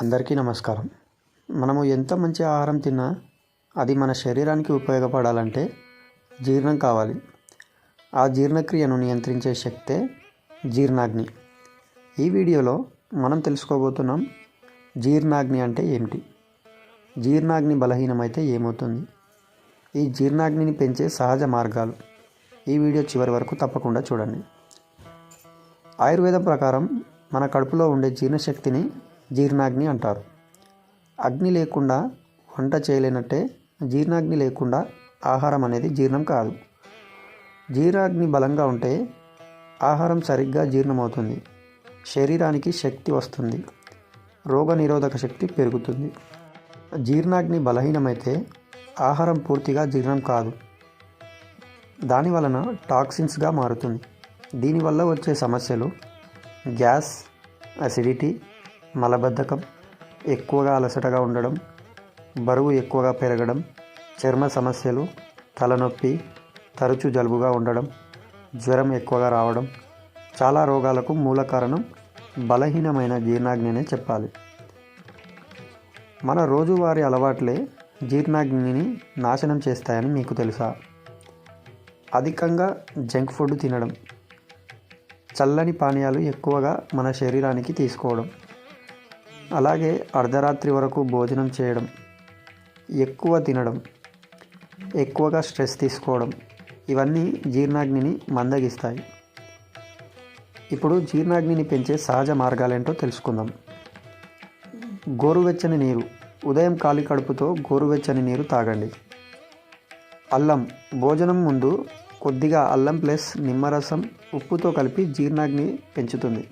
అందరికీ నమస్కారం. మనము ఎంత మంచి ఆహారం తిన్నా అది మన శరీరానికి ఉపయోగపడాలంటే జీర్ణం కావాలి. ఆ జీర్ణక్రియను నియంత్రించే శక్తే జీర్ణాగ్ని. ఈ వీడియోలో మనం తెలుసుకోబోతున్నాం జీర్ణాగ్ని అంటే ఏమిటి? జీర్ణాగ్ని బలహీనమైతే ఏమవుతుంది? ఈ జీర్ణాగ్నిని పెంచే సహజ మార్గాలు ఈ వీడియో చివరి వరకు తప్పకుండా చూడండి. ఆయుర్వేదం ప్రకారం మన కడుపులో ఉండే జీర్ణశక్తిని జీర్ణాగ్ని అంటారు. అగ్ని లేకుండా వంట చేయలేనట్టే జీర్ణాగ్ని లేకుండా ఆహారం అనేది జీర్ణం కాదు. జీర్ణాగ్ని బలంగా ఉంటే ఆహారం సరిగ్గా జీర్ణమవుతుంది. శరీరానికి శక్తి వస్తుంది. రోగ నిరోధక శక్తి పెరుగుతుంది. జీర్ణాగ్ని బలహీనమైతే ఆహారం పూర్తిగా జీర్ణం కాదు. దాని వలన టాక్సిన్స్గా మారుతుంది. దీనివల్ల వచ్చే సమస్యలు గ్యాస్ అసిడిటీ మలబద్ధకం ఎక్కువగా అలసటగా ఉండడం బరువు ఎక్కువగా పెరగడం చర్మ సమస్యలు తలనొప్పి తరచు జలుబుగా ఉండడం జ్వరం ఎక్కువగా రావడం చాలా రోగాలకు మూల కారణం బలహీనమైన జీర్ణాగ్నినే చెప్పాలి. మన రోజువారీ అలవాట్లే జీర్ణాగ్నిని నాశనం చేస్తాయని మీకు తెలుసా? అధికంగా జంక్ ఫుడ్ తినడం చల్లని పానీయాలు ఎక్కువగా మన శరీరానికి తీసుకోవడం అలాగే అర్ధరాత్రి వరకు భోజనం చేయడం ఎక్కువ తినడం ఎక్కువగా స్ట్రెస్ తీసుకోవడం ఇవన్నీ జీర్ణాగ్నిని మందగిస్తాయి. ఇప్పుడు జీర్ణాగ్నిని పెంచే సహజ మార్గాలేంటో తెలుసుకుందాం. గోరువెచ్చని నీరు ఉదయం ఖాళీ కడుపుతో గోరువెచ్చని నీరు తాగండి. అల్లం భోజనం ముందు కొద్దిగా అల్లం ప్లస్ నిమ్మరసం ఉప్పుతో కలిపి జీర్ణాగ్ని పెంచుతుంది.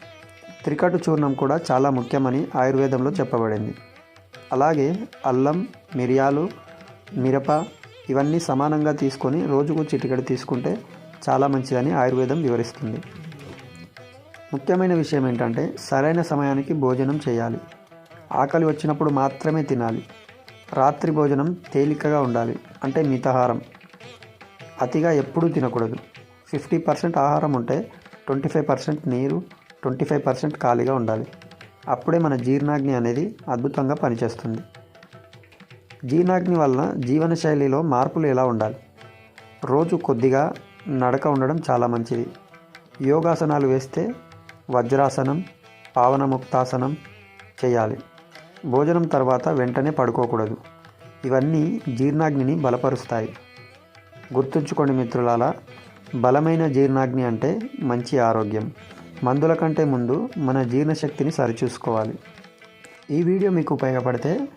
త్రికటు చూర్ణం కూడా చాలా ముఖ్యమని ఆయుర్వేదంలో చెప్పబడింది. అలాగే అల్లం మిరియాలు మిరప ఇవన్నీ సమానంగా తీసుకొని రోజుకు చిటికెడు తీసుకుంటే చాలా మంచిదని ఆయుర్వేదం వివరిస్తుంది. ముఖ్యమైన విషయం ఏంటంటే సరైన సమయానికి భోజనం చేయాలి. ఆకలి వచ్చినప్పుడు మాత్రమే తినాలి. రాత్రి భోజనం తేలికగా ఉండాలి. అంటే మితాహారం. అతిగా ఎప్పుడూ తినకూడదు. ఫిఫ్టీ పర్సెంట్ ఆహారం ఉంటే ట్వంటీ ఫైవ్ పర్సెంట్ నీరు ట్వంటీ ఫైవ్ పర్సెంట్ ఖాళీగా ఉండాలి. అప్పుడే మన జీర్ణాగ్ని అనేది అద్భుతంగా పనిచేస్తుంది. జీర్ణాగ్ని వలన జీవనశైలిలో మార్పులు ఎలా ఉండాలి? రోజు కొద్దిగా నడక ఉండడం చాలా మంచిది. యోగాసనాలు వేస్తే వజ్రాసనం పావనముక్తాసనం చేయాలి. భోజనం తర్వాత వెంటనే పడుకోకూడదు. ఇవన్నీ జీర్ణాగ్నిని బలపరుస్తాయి. గుర్తుంచుకోండి మిత్రులాల బలమైన జీర్ణాగ్ని అంటే మంచి ఆరోగ్యం. మందుల కంటే ముందు మన జీర్ణశక్తిని సరిచూసుకోవాలి. ఈ వీడియో మీకు ఉపయోగపడితే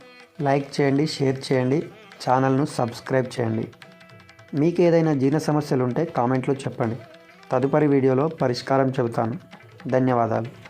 లైక్ చేయండి షేర్ చేయండి ఛానల్ను సబ్స్క్రైబ్ చేయండి. మీకు ఏదైనా జీర్ణ సమస్యలు ఉంటే కామెంట్లో చెప్పండి. తదుపరి వీడియోలో పరిష్కారం చెబుతాను. ధన్యవాదాలు.